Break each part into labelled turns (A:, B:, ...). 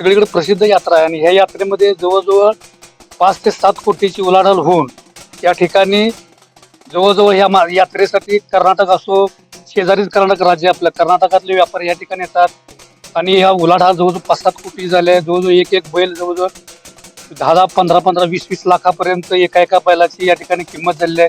A: सगळीकडे प्रसिद्ध यात्रा आहे. आणि ह्या यात्रेमध्ये जवळजवळ पाच ते सात कोटीची उलाढाल होऊन या ठिकाणी जवळजवळ ह्या मा- यात्रेसाठी कर्नाटक असो शेजारीच कर्नाटक राज्य आपलं. कर्नाटकातले व्यापारी या ठिकाणी येतात. आणि ह्या उलाढाल जवळजवळ पाच सात कोटी झाले. जवळजवळ एक एक बैल जवळजवळ दहा दहा पंधरा पंधरा वीस वीस लाखापर्यंत एका एका बैलाची या ठिकाणी किंमत झालेली आहे.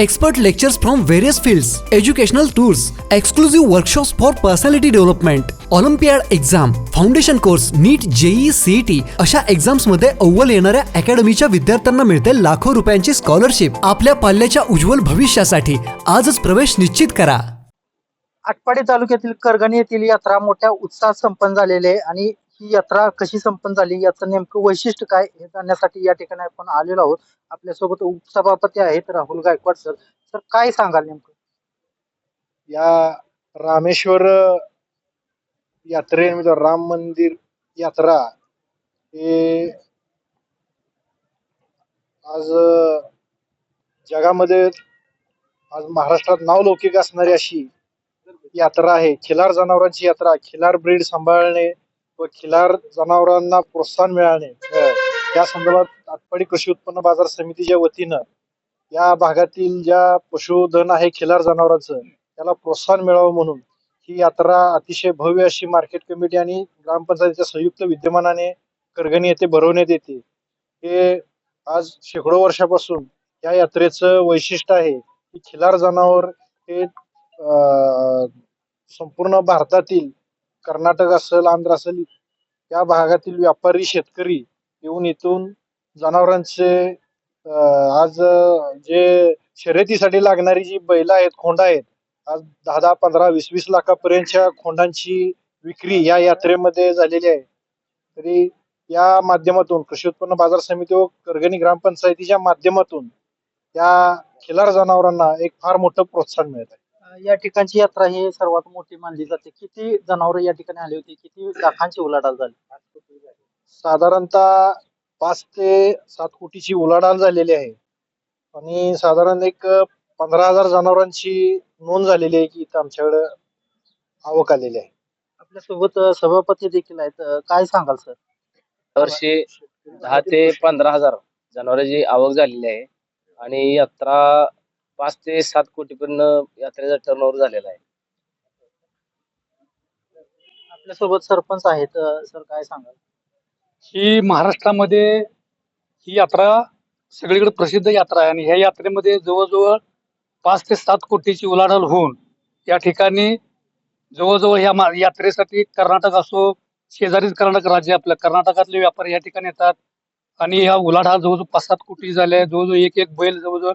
B: Expert lectures from various fields, educational tours, exclusive workshops for personality development, olympiad exam foundation course NEET JEE CET अशा एक्झाम्समध्ये अव्वल येणाऱ्या अकॅडमीच्या विद्यार्थ्यांना मिळते लाखो रुपयांची स्कॉलरशिप आपल्या पाल्याच्या उज्ज्वल भविष्यासाठी आजच प्रवेश निश्चित करा.
C: आटपाडी तालुक्यातील करगणी येथील यात्रा मोठ्या उत्साहात संपन्न झालेली आहे आणि ही यात्रा कशी संपन्न झाली याचं नेमकं वैशिष्ट्य काय हे जाणण्यासाठी या ठिकाणी आपण आलेलो आहोत. आपल्यासोबत उपसभापती आहेत राहुल गायकवाड सर. सर काय सांगाल नेमकं?
D: या रामेश्वर यात्रे म्हणजे राम मंदिर यात्रा हे आज जगामध्ये आज महाराष्ट्रात नावलौकिक असणारी अशी यात्रा आहे. खिलार जनावरांची यात्रा खिलार ब्रीड सांभाळणे व खिलार जनावरांना प्रोत्साहन मिळाले. त्या संदर्भात आटपाडी कृषी उत्पन्न बाजार समितीच्या वतीनं या भागातील ज्या पशुधन आहे खिलार जनावरांचं त्याला प्रोत्साहन मिळावं म्हणून ही यात्रा अतिशय भव्य अशी मार्केट कमिटी आणि ग्रामपंचायतीच्या संयुक्त विद्यमानाने करगणी येथे भरवण्यात येते. हे आज शेकडो वर्षापासून या यात्रेचं वैशिष्ट्य आहे की खिलार जनावर हे संपूर्ण भारतातील कर्नाटक असेल आंध्र असेल या भागातील व्यापारी शेतकरी येऊन इथून जनावरांचे आज जे शर्यतीसाठी लागणारी जी बैल आहेत खोंड आहेत आज दहा दहा पंधरा वीस वीस लाखापर्यंतच्या खोंडांची विक्री या यात्रेमध्ये झालेली आहे. तरी या माध्यमातून कृषी उत्पन्न बाजार समिती व करगणी ग्रामपंचायतीच्या माध्यमातून या खिलार जनावरांना एक फार मोठं प्रोत्साहन मिळत आहे.
C: या ठिकाणची यात्रा ही सर्वात मोठी मानली जाते. किती जनावर या ठिकाणी आली होती? किती लाखांची उलाढाल झाली?
D: साधारणतः पाच ते सात कोटीची उलाढाल झालेली आहे. आणि साधारण एक पंधरा हजार जनावरांची नोंद झालेली आहे की इथं आमच्याकडे आवक आलेली आहे.
C: आपल्यासोबत सभापती देखील आहेत. काय सांगाल सर?
E: वर्षी दहा ते पंधरा हजार जनावरांची आवक झालेली आहे. आणि यात्रा पाच ते सात कोटीपर्यंत यात्रेचा टर्नओव्हर झालेला आहे.
C: आपल्यासोबत सरपंच आहेत अं, सर काय सांगाल?
A: ही महाराष्ट्रामध्ये ही यात्रा सगळीकडे प्रसिद्ध यात्रा आहे आणि ह्या यात्रेमध्ये जवळजवळ पाच ते सात कोटीची उलाढाल होऊन या ठिकाणी जवळजवळ ह्या मा- यात्रेसाठी कर्नाटक असो शेजारीच कर्नाटक राज्य आपलं कर्नाटकातले व्यापारी या ठिकाणी येतात. आणि ह्या उलाढाल जवळजवळ पाच सात कोटी झाले जवळजवळ एक एक बैल जवळजवळ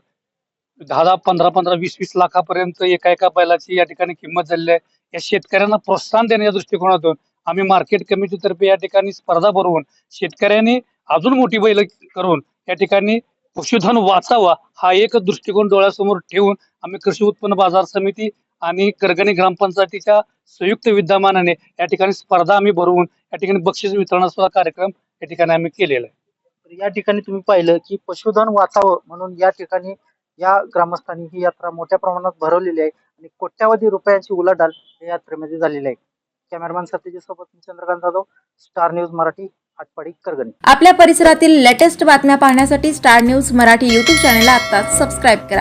A: दहा दहा पंधरा पंधरा वीस वीस लाखापर्यंत एका एका बैलाची या ठिकाणी किंमत झालेली आहे. या शेतकऱ्यांना प्रोत्साहन देण्याच्या दृष्टिकोनातून आम्ही मार्केट कमिटीतर्फे या ठिकाणी स्पर्धा भरवून शेतकऱ्यांनी अजून मोठी बैल करून या ठिकाणी पशुधन वाचावा हा एक दृष्टिकोन डोळ्यासमोर ठेवून आम्ही कृषी उत्पन्न बाजार समिती आणि करगणी ग्रामपंचायतीच्या संयुक्त विद्यमानाने या ठिकाणी स्पर्धा आम्ही भरवून या ठिकाणी बक्षीस वितरणाचा कार्यक्रम या ठिकाणी आम्ही केलेला आहे.
C: तर या ठिकाणी तुम्ही पाहिलं की पशुधन वाचावं म्हणून या ठिकाणी या ग्रामस्थांनी ही यात्रा मोठ्या प्रमाणात भरवलेली आहे आणि कोट्यावधी रुपयांची उलाढाल या यात्रेमध्ये झालेली आहे. कॅमेरामॅन सत्यजी सोबत चंद्रकांत जाधव स्टार न्यूज मराठी आटपाडी करगणी.
F: आपल्या परिसरातील लेटेस्ट बातम्या पाहण्यासाठी स्टार न्यूज मराठी यूट्यूब चॅनलला आता सबस्क्राईब करा.